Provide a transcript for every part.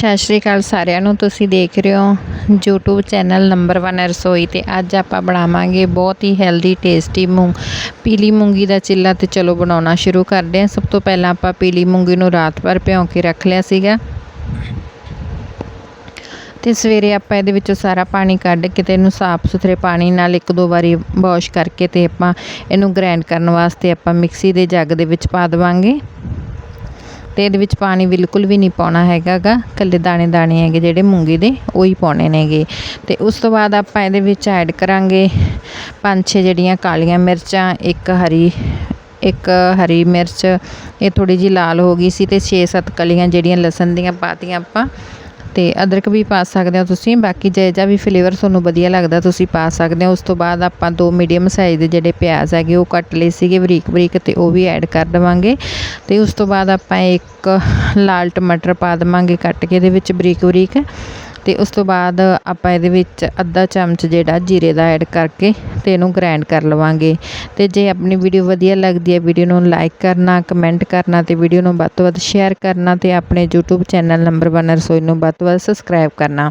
ਸਤਿ ਸ਼੍ਰੀ ਅਕਾਲ ਸਾਰਿਆਂ ਨੂੰ, ਤੁਸੀਂ ਦੇਖ ਰਹੇ ਹੋ YouTube ਚੈਨਲ ਨੰਬਰ 1 ਰਸੋਈ ਤੇ। ਅੱਜ ਆਪਾਂ ਬਣਾਵਾਂਗੇ ਬਹੁਤ ਹੀ ਹੈਲਦੀ ਟੇਸਟੀ ਮੂੰਗ ਪੀਲੀ ਮੂੰਗੀ ਦਾ ਚਿੱਲਾ ਤੇ ਚਲੋ ਬਣਾਉਣਾ ਸ਼ੁਰੂ ਕਰਦੇ ਹਾਂ। ਸਭ ਤੋਂ ਪਹਿਲਾਂ ਆਪਾਂ ਪੀਲੀ ਮੂੰਗੀ ਨੂੰ ਰਾਤ ਭਰ ਭਿਉਂ ਕੇ ਰੱਖ ਲਿਆ ਸੀਗਾ। ਤੇ ਸਵੇਰੇ ਆਪਾਂ ਇਹਦੇ ਵਿੱਚੋਂ ਸਾਰਾ ਪਾਣੀ ਕੱਢ ਕੇ ਤੇ ਇਹਨੂੰ ਸਾਫ਼ ਸੁਥਰੇ ਪਾਣੀ ਨਾਲ ਇੱਕ ਦੋ ਵਾਰੀ ਵਾਸ਼ ਕਰਕੇ ਤੇ ਆਪਾਂ ਇਹਨੂੰ ਗ੍ਰਾਈਂਡ ਕਰਨ ਵਾਸਤੇ ਆਪਾਂ ਮਿਕਸੀ ਦੇ ਜੱਗ ਦੇ ਵਿੱਚ ਪਾ ਦੇਵਾਂਗੇ। ਤੇ ਇਹਦੇ ਵਿੱਚ ਪਾਣੀ ਬਿਲਕੁਲ ਵੀ ਨਹੀਂ ਪਾਉਣਾ ਹੈਗਾਗਾ। ਕੱਲੇ ਦਾਣੇ ਦਾਣੇ ਹੈਗੇ ਜਿਹੜੇ ਮੂੰਗੀ ਦੇ, ਉਹੀ ਪਾਉਣੇ ਨੇਗੇ। ਤੇ ਉਸ ਤੋਂ ਬਾਅਦ ਆਪਾਂ ਇਹਦੇ ਵਿੱਚ ਐਡ ਕਰਾਂਗੇ ਪੰਜ ਛੇ ਜਿਹੜੀਆਂ ਕਾਲੀਆਂ ਮਿਰਚਾਂ, ਇੱਕ ਹਰੀ ਇੱਕ ਹਰੀ ਮਿਰਚ। ਇਹ ਥੋੜੀ ਜੀ ਲਾਲ ਹੋ ਗਈ ਸੀ ਤੇ 6-7 ਕਲੀਆਂ ਜਿਹੜੀਆਂ ਲਸਣ ਦੀਆਂ ਪਾਤੀਆਂ ਆਪਾਂ ਤੇ ਅਦਰਕ ਵੀ ਪਾ ਸਕਦੇ ਹੋ ਤੁਸੀਂ, ਬਾਕੀ ਜੇ ਜਾਂ ਵੀ ਫਲੇਵਰ ਤੁਹਾਨੂੰ ਵਧੀਆ ਲੱਗਦਾ ਤੁਸੀਂ ਪਾ ਸਕਦੇ ਹੋ। ਉਸ ਤੋਂ ਬਾਅਦ ਆਪਾਂ ਦੋ ਮੀਡੀਅਮ ਸਾਈਜ਼ ਦੇ ਜਿਹੜੇ ਪਿਆਜ਼ ਹੈਗੇ, ਉਹ ਕੱਟ ਲਏ ਸੀਗੇ ਬਰੀਕ ਬਰੀਕ ਤੇ ਉਹ ਵੀ ਐਡ ਕਰ ਦੇਵਾਂਗੇ। ਤੇ ਉਸ ਤੋਂ ਬਾਅਦ ਆਪਾਂ ਇੱਕ ਲਾਲ ਟਮਾਟਰ ਪਾ ਦੇਵਾਂਗੇ ਕੱਟ ਕੇ, ਇਹਦੇ ਵਿੱਚ ਬਰੀਕ ਬਰੀਕ। ਤੇ ਉਸ ਤੋਂ ਬਾਅਦ ਆਪਾਂ ਇਹਦੇ ਵਿੱਚ ਅੱਧਾ ਚਮਚ ਜਿਹੜਾ ਜੀਰੇ ਦਾ ਐਡ ਕਰਕੇ ਤੇ ਇਹਨੂੰ ਗ੍ਰਾਈਂਡ ਕਰ ਲਵਾਂਗੇ। ਤੇ ਜੇ ਆਪਣੀ ਵੀਡੀਓ ਵਧੀਆ ਲੱਗਦੀ ਹੈ ਵੀਡੀਓ ਨੂੰ ਲਾਈਕ ਕਰਨਾ ਕਮੈਂਟ ਕਰਨਾ ਤੇ ਵੀਡੀਓ ਨੂੰ ਵੱਧ ਤੋਂ ਵੱਧ ਸ਼ੇਅਰ ਕਰਨਾ ਤੇ ਆਪਣੇ YouTube ਚੈਨਲ ਨੰਬਰ 1 ਰਸੋਈ ਨੂੰ ਵੱਧ ਤੋਂ ਵੱਧ ਸਬਸਕ੍ਰਾਈਬ ਕਰਨਾ।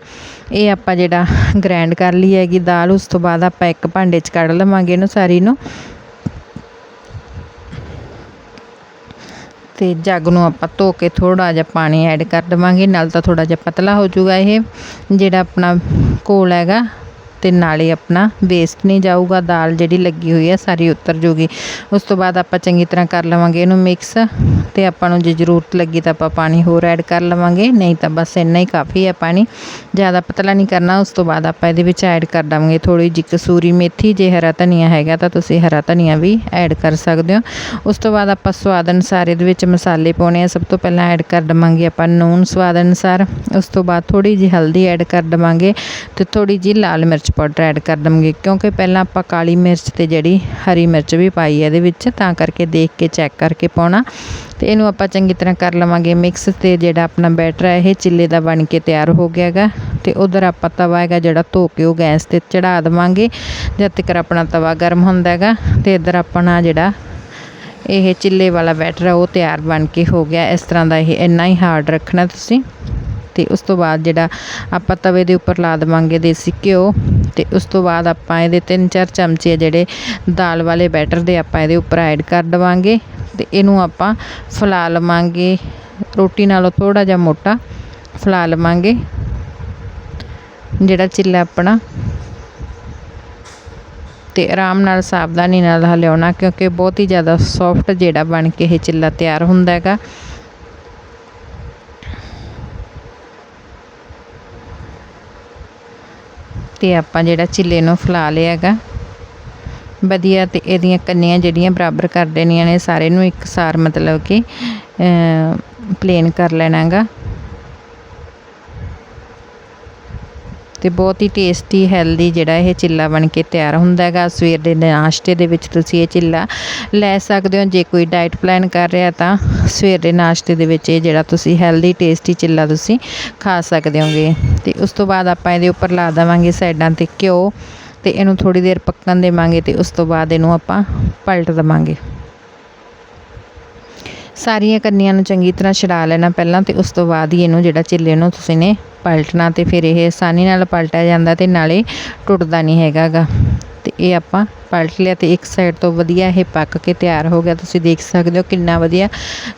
ਇਹ ਆਪਾਂ ਜਿਹੜਾ ਗ੍ਰਾਈਂਡ ਕਰ ਲਈ ਹੈਗੀ ਦਾਲ, ਉਸ ਤੋਂ ਬਾਅਦ ਆਪਾਂ ਇੱਕ ਭਾਂਡੇ 'ਚ ਕੱਢ ਲਵਾਂਗੇ ਇਹਨੂੰ ਸਾਰੀ ਨੂੰ। ਤੇ ਜੱਗ ਨੂੰ ਆਪਾਂ ਧੋ ਕੇ ਥੋੜਾ ਜਿਹਾ ਪਾਣੀ ਐਡ ਕਰ ਦੇਵਾਂਗੇ, ਨਾਲ ਤਾਂ ਥੋੜਾ ਜਿਹਾ ਪਤਲਾ ਹੋ ਜਾਊਗਾ ਇਹ, ਜਿਹੜਾ ਆਪਣਾ ਘੋਲ ਹੈਗਾ। ਤੇ ਨਾਲੇ ਆਪਣਾ ਵੇਸਟ ਨਹੀਂ ਜਾਊਗਾ, ਦਾਲ ਜਿਹੜੀ ਲੱਗੀ ਹੋਈ ਹੈ ਸਾਰੀ ਉਤਰ ਜੂਗੀ ਉਸ ਤੋਂ ਬਾਅਦ ਆਪਾਂ ਚੰਗੀ ਤਰ੍ਹਾਂ ਕਰ ਲਵਾਂਗੇ ਇਹਨੂੰ ਮਿਕਸ ਤੇ ਆਪਾਂ ਨੂੰ ਜੇ ਜ਼ਰੂਰਤ ਲੱਗੀ ਤਾਂ ਆਪਾਂ ਪਾਣੀ ਹੋਰ ਐਡ ਕਰ ਲਵਾਂਗੇ, ਨਹੀਂ ਤਾਂ ਬਸ ਇੰਨਾ ਹੀ ਕਾਫੀ ਹੈ ਪਾਣੀ। ਜ਼ਿਆਦਾ ਪਤਲਾ ਨਹੀਂ ਕਰਨਾ, ਉਸ ਤੋਂ ਬਾਅਦ ਆਪਾਂ ਇਹਦੇ ਵਿੱਚ ਐਡ ਕਰ ਦਵਾਂਗੇ ਥੋੜੀ ਜਿਹੀ ਕਸੂਰੀ ਮੇਥੀ, ਜੇ ਹਰਾ ਧਨੀਆ ਹੈਗਾ ਤਾਂ ਤੁਸੀਂ ਹਰਾ ਧਨੀਆ ਵੀ ਐਡ ਕਰ ਸਕਦੇ ਹੋ। ਉਸ ਤੋਂ ਬਾਅਦ ਆਪਾਂ ਸਵਾਦ ਅਨੁਸਾਰ ਇਹਦੇ ਵਿੱਚ ਮਸਾਲੇ ਪਾਉਣੇ ਆ, ਸਭ ਤੋਂ ਪਹਿਲਾਂ ਐਡ ਕਰ ਦਵਾਂਗੇ ਆਪਾਂ ਨੂਨ ਸਵਾਦ ਅਨੁਸਾਰ। ਉਸ ਤੋਂ ਬਾਅਦ ਥੋੜੀ ਜਿਹੀ ਹਲਦੀ ਐਡ ਕਰ ਦਵਾਂਗੇ ਤੇ ਥੋੜੀ ਜਿਹੀ ਲਾਲ ਮਿਰਚ ਪਾਊਡਰ ਐਡ ਕਰ ਦਵਾਂਗੇ, ਕਿਉਂਕਿ ਪਹਿਲਾਂ ਆਪਾਂ ਕਾਲੀ ਮਿਰਚ ਅਤੇ ਜਿਹੜੀ ਹਰੀ ਮਿਰਚ ਵੀ ਪਾਈ ਹੈ ਇਹਦੇ ਵਿੱਚ, ਤਾਂ ਕਰਕੇ ਦੇਖ ਕੇ ਚੈੱਕ ਕਰਕੇ ਪਾਉਣਾ। ਅਤੇ ਇਹਨੂੰ ਆਪਾਂ ਚੰਗੀ ਤਰ੍ਹਾਂ ਕਰ ਲਵਾਂਗੇ ਮਿਕਸ ਤੇ ਜਿਹੜਾ ਆਪਣਾ ਬੈਟਰ ਹੈ, ਇਹ ਚਿੱਲੇ ਦਾ ਬਣ ਕੇ ਤਿਆਰ ਹੋ ਗਿਆ ਹੈਗਾ। ਅਤੇ ਉਧਰ ਆਪਾਂ ਤਵਾ ਹੈਗਾ ਜਿਹੜਾ ਧੋ ਕੇ ਉਹ ਗੈਸ ਤੇ ਚੜਾ ਦੇਵਾਂਗੇ, ਜਦ ਤੱਕ ਆਪਣਾ ਤਵਾ ਗਰਮ ਹੁੰਦਾ ਹੈਗਾ। ਅਤੇ ਇੱਧਰ ਆਪਣਾ ਜਿਹੜਾ ਇਹ ਚਿੱਲੇ ਵਾਲਾ ਬੈਟਰ ਹੈ, ਉਹ ਤਿਆਰ ਬਣ ਕੇ ਹੋ ਗਿਆ। ਇਸ ਤਰ੍ਹਾਂ ਦਾ ਇਹ ਇੰਨਾ ਹੀ ਹਾਰਡ ਰੱਖਣਾ ਤੁਸੀਂ। ਤੇ ਉਸ ਤੋਂ ਬਾਅਦ ਜਿਹੜਾ ਆਪਾਂ ਤਵੇ ਦੇ ਉੱਪਰ ਲਾ ਦੇਵਾਂਗੇ ਦੇਸੀ ਘਿਓ ਤੇ ਉਸ ਤੋਂ ਬਾਅਦ ਆਪਾਂ ਇਹਦੇ 3-4 ਚਮਚੇ ਜਿਹੜੇ ਦਾਲ ਵਾਲੇ ਬੈਟਰ ਦੇ ਆਪਾਂ ਇਹਦੇ ਉੱਪਰ ਐਡ ਕਰ ਦੇਵਾਂਗੇ ਤੇ ਇਹਨੂੰ ਆਪਾਂ ਫਲਾ ਲਵਾਂਗੇ। ਰੋਟੀ ਨਾਲੋਂ ਥੋੜਾ ਜਿਹਾ ਮੋਟਾ ਫਲਾ ਲਵਾਂਗੇ। ਜਿਹੜਾ ਚਿੱਲਾ ਆਪਣਾ ਤੇ ਆਰਾਮ ਨਾਲ ਸਾਵਧਾਨੀ ਨਾਲ ਹਲਿਆਉਣਾ ਕਿਉਂਕਿ ਬਹੁਤ ਹੀ ਜ਼ਿਆਦਾ ਸੌਫਟ ਜਿਹੜਾ ਬਣ ਕੇ ਇਹ ਚਿੱਲਾ ਤਿਆਰ ਹੁੰਦਾ ਹੈਗਾ। ਤੇ ਆਪਾਂ ਜਿਹੜਾ ਚਿੱਲੇ ਨੂੰ ਫਲਾ ਲਿਆ ਹੈਗਾ। ਵਧੀਆ ਤੇ ਇਹਦੀਆਂ ਕੰਨੀਆਂ ਜਿਹੜੀਆਂ ਬਰਾਬਰ ਕਰ ਦੇਣੀਆਂ ਨੇ ਸਾਰੇ ਨੂੰ ਇੱਕਸਾਰ ਮਤਲਬ ਕਿ ਪਲੇਨ ਕਰ ਲੈਣਾ ਤੇ ਬਹੁਤ ਹੀ ਟੇਸਟੀ ਹੈਲਦੀ ਜਿਹੜਾ ਇਹ ਚਿੱਲਾ ਬਣ ਕੇ ਤਿਆਰ ਹੁੰਦਾ ਹੈਗਾ। ਸਵੇਰ ਦੇ ਨਾਸ਼ਤੇ ਦੇ ਵਿੱਚ ਤੁਸੀਂ ਇਹ ਚਿੱਲਾ ਲੈ ਸਕਦੇ ਹੋ। ਜੇ ਕੋਈ ਡਾਈਟ ਪਲਾਨ ਕਰ ਰਿਹਾ ਤਾਂ ਸਵੇਰ ਦੇ ਨਾਸ਼ਤੇ ਦੇ ਵਿੱਚ ਇਹ ਜਿਹੜਾ ਤੁਸੀਂ ਹੈਲਦੀ ਟੇਸਟੀ ਚਿੱਲਾ ਤੁਸੀਂ ਖਾ ਸਕਦੇ ਹੋਗੇ। ਤੇ ਉਸ ਤੋਂ ਬਾਅਦ ਆਪਾਂ ਇਹਦੇ ਉੱਪਰ ਲਾ ਦੇਵਾਂਗੇ ਸਾਈਡਾਂ ਤੇ ਘਿਓ ਤੇ ਇਹਨੂੰ ਥੋੜੀ ਦੇਰ ਪੱਕਣ ਦੇਵਾਂਗੇ ਤੇ ਉਸ ਤੋਂ ਬਾਅਦ ਇਹਨੂੰ ਆਪਾਂ ਪਲਟ ਦੇਵਾਂਗੇ। ਸਾਰੀਆਂ ਕੰਨੀਆਂ ਨੂੰ ਚੰਗੀ ਤਰ੍ਹਾਂ ਛਡਾ ਲੈਣਾ ਪਹਿਲਾਂ ਤੇ ਉਸ ਤੋਂ ਬਾਅਦ ਹੀ ਇਹਨੂੰ ਜਿਹੜਾ ਚਿੱਲੇ ਨੂੰ ਤੁਸੀਂ ਨੇ ਪਲਟਣਾ ਤੇ ਫਿਰ ਇਹ ਆਸਾਨੀ ਨਾਲ ਪਲਟਿਆ ਜਾਂਦਾ ਤੇ ਨਾਲੇ ਟੁੱਟਦਾ ਨਹੀਂ ਹੈਗਾਗਾ। ਤੇ ਇਹ ਆਪਾਂ ਪਲਟ ਲਿਆ ਤੇ ਇੱਕ ਸਾਈਡ ਤੋਂ ਵਧੀਆ ਇਹ ਪੱਕ ਕੇ ਤਿਆਰ ਹੋ ਗਿਆ। ਤੁਸੀਂ ਦੇਖ ਸਕਦੇ ਹੋ ਕਿੰਨਾ ਵਧੀਆ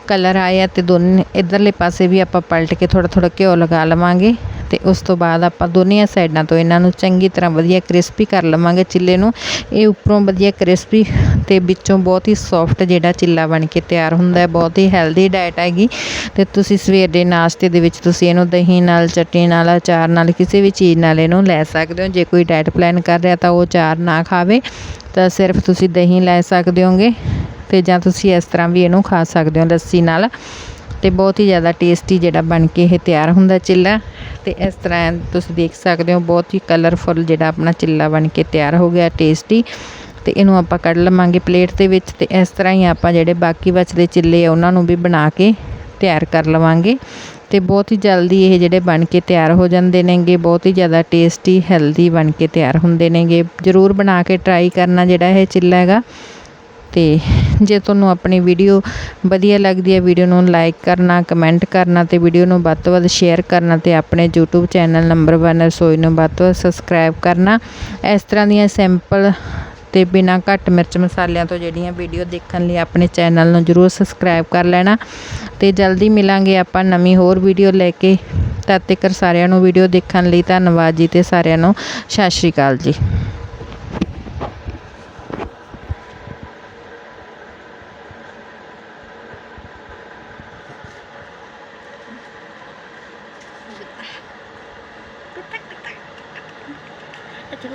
ਕਲਰ ਆਇਆ ਤੇ ਦੋਨੇ ਇਧਰਲੇ ਪਾਸੇ ਵੀ ਆਪਾਂ ਪਲਟ ਕੇ ਥੋੜਾ ਥੋੜਾ ਘਿਓ ਲਗਾ ਲਵਾਂਗੇ ਤੇ ਉਸ ਤੋਂ ਬਾਅਦ ਆਪਾਂ ਦੋਨੀਆਂ ਸਾਈਡਾਂ ਤੋਂ ਇਹਨਾਂ ਨੂੰ ਚੰਗੀ ਤਰ੍ਹਾਂ ਵਧੀਆ ਕ੍ਰਿਸਪੀ ਕਰ ਲਵਾਂਗੇ ਚਿੱਲੇ ਨੂੰ। ਇਹ ਉੱਪਰੋਂ ਵਧੀਆ ਕ੍ਰਿਸਪੀ ਅਤੇ ਵਿੱਚੋਂ ਬਹੁਤ ਹੀ ਸੌਫਟ ਜਿਹੜਾ ਚਿੱਲਾ ਬਣ ਕੇ ਤਿਆਰ ਹੁੰਦਾ ਬਹੁਤ ਹੀ ਹੈਲਦੀ ਡਾਈਟ ਹੈਗੀ। ਅਤੇ ਤੁਸੀਂ ਸਵੇਰ ਦੇ ਨਾਸ਼ਤੇ ਦੇ ਵਿੱਚ ਤੁਸੀਂ ਇਹਨੂੰ ਦਹੀਂ ਨਾਲ, ਚਟਨੀ ਨਾਲ, ਅਚਾਰ ਨਾਲ ਕਿਸੇ ਵੀ ਚੀਜ਼ ਨਾਲ ਇਹਨੂੰ ਲੈ ਸਕਦੇ ਹੋ। ਜੇ ਕੋਈ ਡਾਈਟ ਪਲਾਨ ਕਰ ਰਿਹਾ ਤਾਂ ਉਹ ਅਚਾਰ ਨਾ ਖਾਵੇ, ਤਾਂ ਸਿਰਫ ਤੁਸੀਂ ਦਹੀਂ ਲੈ ਸਕਦੇ ਹੋਗੇ। ਤੇ ਜਾਂ ਤੁਸੀਂ ਇਸ ਤਰ੍ਹਾਂ ਵੀ ਇਹਨੂੰ ਖਾ ਸਕਦੇ ਹੋ ਲੱਸੀ ਨਾਲ। ਤੇ ਬਹੁਤ ਹੀ ਜ਼ਿਆਦਾ ਟੇਸਟੀ ਜਿਹੜਾ ਬਣ ਕੇ ਇਹ ਤਿਆਰ ਹੁੰਦਾ ਚਿੱਲਾ। ਤੇ ਇਸ ਤਰ੍ਹਾਂ ਤੁਸੀਂ ਦੇਖ ਸਕਦੇ ਹੋ, ਬਹੁਤ ਹੀ ਕਲਰਫੁਲ ਜਿਹੜਾ ਆਪਣਾ ਚਿੱਲਾ ਬਣ ਕੇ ਤਿਆਰ ਹੋ ਗਿਆ ਟੇਸਟੀ ਤੇ ਇਹਨੂੰ ਆਪਾਂ ਕੱਢ ਲਵਾਂਗੇ ਪਲੇਟ ਦੇ ਵਿੱਚ ਤੇ ਇਸ ਤਰ੍ਹਾਂ ਹੀ ਆਪਾਂ ਜਿਹੜੇ ਬਾਕੀ ਬਚਦੇ ਚਿੱਲੇ ਆ, ਉਹਨਾਂ ਨੂੰ ਵੀ ਬਣਾ ਕੇ ਤਿਆਰ ਕਰ ਲਵਾਂਗੇ। ਤੇ ਬਹੁਤ ਹੀ ਜਲਦੀ ਇਹ ਜਿਹੜੇ ਬਣ ਕੇ ਤਿਆਰ ਹੋ ਜਾਂਦੇ ਨੇਗੇ, ਬਹੁਤ ਹੀ ਜ਼ਿਆਦਾ ਟੇਸਟੀ ਹੈਲਦੀ ਬਣ ਕੇ ਤਿਆਰ ਹੁੰਦੇ ਨੇਗੇ। ਜ਼ਰੂਰ ਬਣਾ ਕੇ ਟਰਾਈ ਕਰਨਾ ਜਿਹੜਾ ਇਹ ਚਿੱਲਾ ਹੈਗਾ। ਤੇ ਜੇ ਤੁਹਾਨੂੰ ਆਪਣੀ ਵੀਡੀਓ ਵਧੀਆ ਲੱਗਦੀ ਹੈ ਵੀਡੀਓ ਨੂੰ ਲਾਈਕ ਕਰਨਾ ਕਮੈਂਟ ਕਰਨਾ ਤੇ ਵੀਡੀਓ ਨੂੰ ਵੱਧ ਤੋਂ ਵੱਧ ਸ਼ੇਅਰ ਕਰਨਾ ਤੇ ਆਪਣੇ YouTube ਚੈਨਲ ਨੰਬਰ 1 ਰਸੋਈ ਨੂੰ ਵੱਧ ਤੋਂ ਵੱਧ ਸਬਸਕ੍ਰਾਈਬ ਕਰਨਾ। ਇਸ ਤਰ੍ਹਾਂ ਦੀਆਂ ਸਿੰਪਲ ਅਤੇ ਬਿਨਾਂ ਘੱਟ ਮਿਰਚ ਮਸਾਲਿਆਂ ਤੋਂ ਜਿਹੜੀਆਂ ਵੀਡੀਓ ਦੇਖਣ ਲਈ ਆਪਣੇ ਚੈਨਲ ਨੂੰ ਜਰੂਰ ਸਬਸਕ੍ਰਾਈਬ ਕਰ ਲੈਣਾ ਅਤੇ ਜਲਦੀ ਮਿਲਾਂਗੇ ਆਪਾਂ ਨਵੀਂ ਹੋਰ ਵੀਡੀਓ ਲੈ ਕੇ ਤਦ ਤੱਕ ਸਾਰਿਆਂ ਨੂੰ ਵੀਡੀਓ ਦੇਖਣ ਲਈ ਧੰਨਵਾਦ ਜੀ ਅਤੇ ਸਾਰਿਆਂ ਨੂੰ ਸਤਿ ਸ਼੍ਰੀ ਅਕਾਲ ਜੀ ਅੱਛਾ